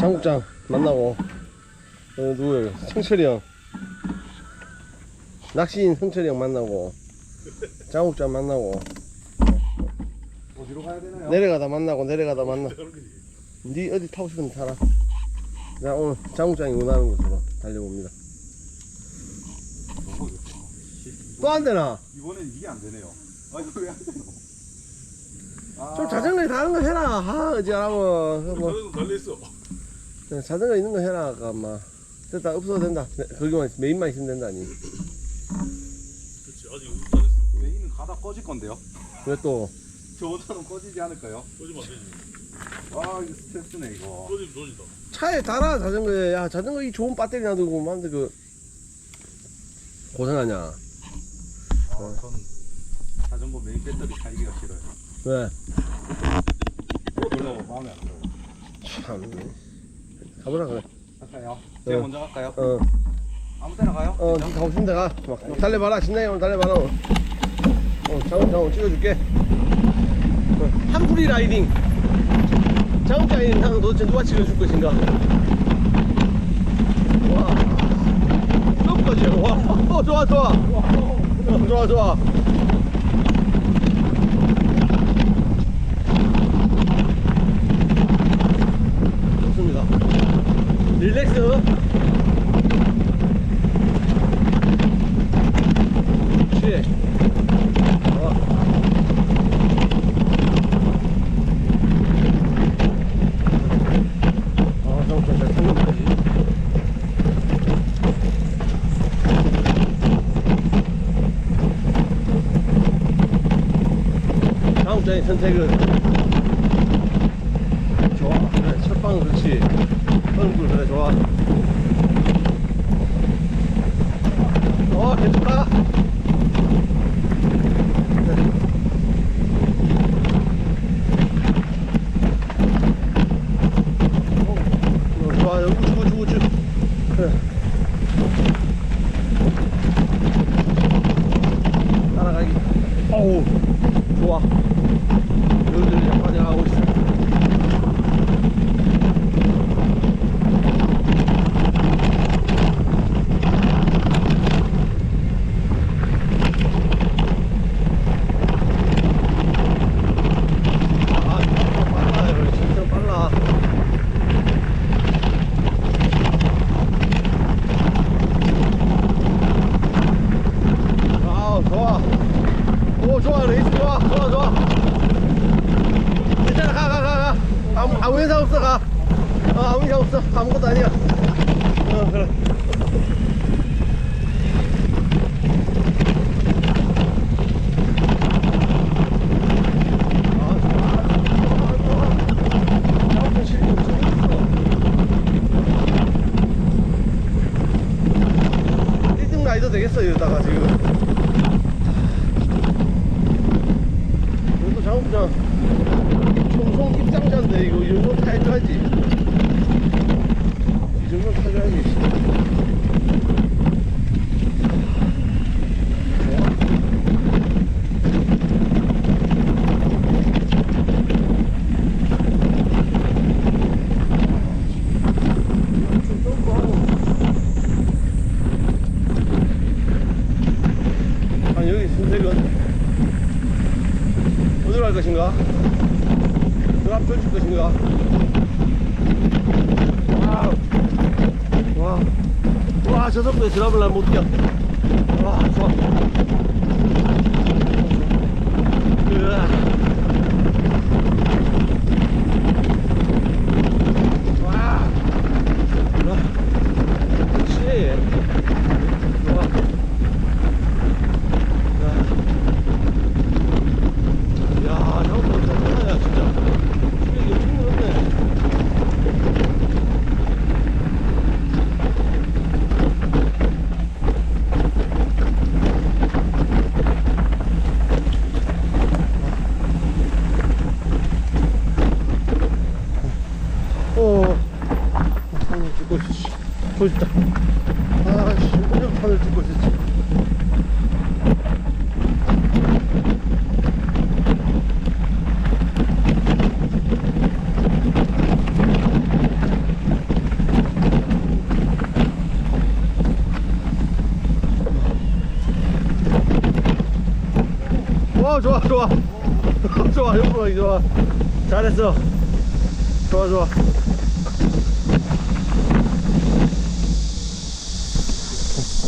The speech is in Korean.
장국장 만나고 어, 누구예요? 성철이 형 낚시인 성철이 형 만나고 장국장 만나고 어디로 가야 되나요? 내려가다 만나고 내려가다 만나 니 어디 타고 싶은데 타라 자 오늘 장국장이 원하는 곳으로 달려봅니다 또 안 되나? 이번엔 이게 안 되네요. 아 이거 왜 안 되노? 아, 좀 자전거에 다른 거 해라. 하 어지라고. 뭐. 자전거 달려 있어. 그냥 자전거 있는 거 해라 아까 막 됐다 없어도 된다. 네, 거기만 있- 메인만 있으면 된다니. 그렇지 아직 못 잘했어. 메인은 가다 꺼질 건데요. 왜 또? 저 혼자는 꺼지지 않을까요? 꺼지면 안 되지. 아 이거 스트레스네 이거. 꺼지면 돈이다. 차에 달아 자전거에. 야 자전거 이 좋은 배터리 놔두고 만데 그 고생하냐? 아, 전 자전거 메인 배터리 달기가 싫어요. 왜? 별로 마음에 안 들어요. 참. 가보라 그래. 갈까요? 제가 어. 먼저 갈까요? 어어 아무 때나 가요? 어, 가고 싶은데 가. 막, 막 달려봐라 신나게 오늘 달려봐라. 어 장훈 장훈 찍어줄게. 어, 한풀이 라이딩. 장훈장인 형 도대체 누가 찍어줄 것인가 와. 끝까지 와. 어, 좋아 좋아. 어, 좋아 좋아 좋습니다 릴렉스. 아, 선택은 좋아. 그래, 첫 방은 그렇지. lot. 어, 아무 이상 없어. 아무것도 아니야. 어, 그래. 아, 좋아. 좋아. 좋아. 실력 엄청 있어. 1등 라이더 되겠어, 이러다가 지금. 이것도 작업장 총총 입장자인데 이거 이 정도 타줘야지 이 정도 타줘야지 좋아. 좀 점프하고. 아 여기 선택은 어디로 갈 것인가? 드랍 펼칠 것인가? 와우. 와. 와, 저 속도에 드랍을 난못 뛰어. 와, 좋아. 보시다 아씨 오염판을 들고 있었지. 좋아 좋아. 좋아 옆으로 좋아. 잘했어. 좋아 좋아.